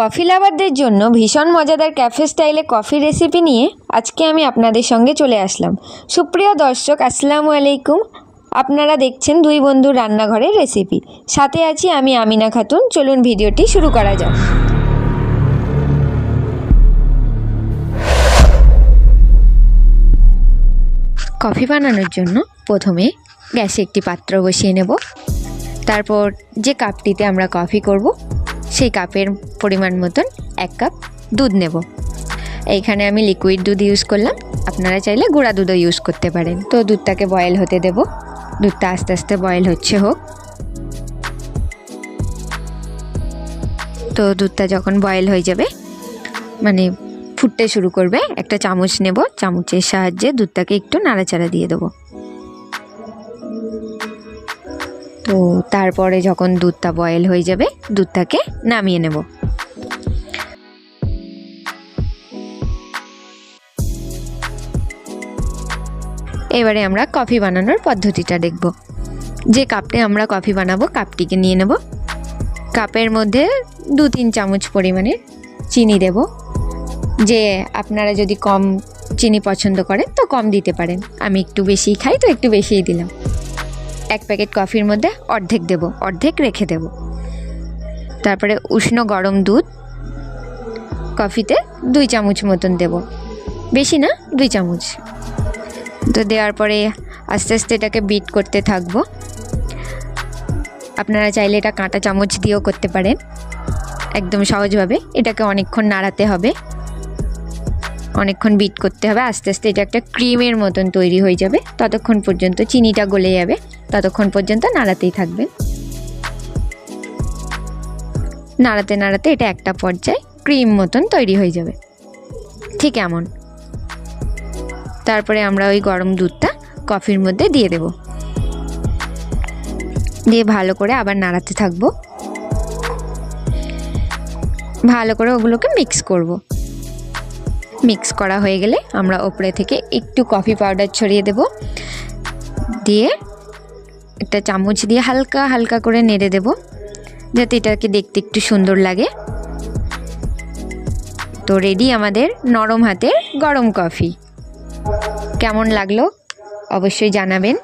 Coffee লাভারদের জন্য ভীষণ মজাদার ক্যাফে স্টাইলে কফি রেসিপি নিয়ে আজকে আমি আপনাদের সঙ্গে চলে আসলাম। সুপ্রিয় দর্শক, আসসালামু আলাইকুম। আপনারা দেখছেন দুই বন্ধুর রান্নাঘরের রেসিপি। সাথে আছি আমি আমিনা খাতুন। চলুন ভিডিওটি শুরু করা যাক। কফি বানানোর জন্য প্রথমে গ্যাসে একটি পাত্র বসিয়ে নেব। তারপর যে কাপটিতে আমরা কফি করব সেই কাপের পরিমাণ মতন এক কাপ দুধ নেব। এইখানে আমি লিকুইড দুধ ইউজ করলাম। আপনারা চাইলে গুঁড়া দুধও ইউজ করতে পারেন। তো দুধটাকে বয়েল হতে দেব। দুধটা আস্তে আস্তে বয়েল হচ্ছে হোক। তো দুধটা যখন বয়েল হয়ে যাবে মানে ফুটতে শুরু করবে, একটা চামচ নেব। চামচের সাহায্যে দুধটাকে একটু নাড়াচাড়া দিয়ে দেবো। তো তারপরে যখন দুধটা বয়েল হয়ে যাবে, দুধটাকে নামিয়ে নেব। এবারে আমরা কফি বানানোর পদ্ধতিটা দেখব। যে কাপটে আমরা কফি বানাবো, কাপটিকে নিয়ে নেব। কাপের মধ্যে দু তিন চামচ পরিমাণে চিনি দেব। যে আপনারা যদি কম চিনি পছন্দ করেন, তো কম দিতে পারেন। আমি একটু বেশিই খাই, তো একটু বেশিই দিলাম। এক প্যাকেট কফির মধ্যে অর্ধেক দেব, অর্ধেক রেখে দেব। তারপরে উষ্ণ গরম দুধ, কফিতে দুই চামচ মতন দেব। বেশি না, দুই চামচ। তো দেওয়ার পরে আস্তে আস্তে এটাকে বিট করতে থাকব। আপনারা চাইলে এটা কাঁটা চামচ দিয়েও করতে পারেন। একদম সহজভাবে এটাকে অনেকক্ষণ নাড়াতে হবে। অনেকক্ষণ বিট করতে হবে। আস্তে আস্তে এটা একটা ক্রিমের মতন তৈরি হয়ে যাবে। ততক্ষণ পর্যন্ত চিনিটা গলে যাবে। ততক্ষণ পর্যন্ত নাড়াতেই থাকবেন। নাড়াতে নাড়াতে এটা একটা পর্যায়ে ক্রিম মতন তৈরি হয়ে যাবে। ঠিক এমন। তারপরে আমরা ওই গরম দুধটা কফির মধ্যে দিয়ে দেব। দিয়ে ভালো করে আবার নাড়াতে থাকব। ভালো করে ওগুলোকে মিক্স করব। মিক্স করা হয়ে গেলে আমরা ওপরে থেকে একটু কফি পাউডার ছড়িয়ে দেব। দিয়ে একটা চামচ দিয়ে হালকা হালকা করে নেড়ে দেব, যাতে এটাকে দেখতে একটু সুন্দর লাগে। তো রেডি আমাদের নরম হাতের গরম কফি কেমন লাগল? অবশ্যই জানাবেন।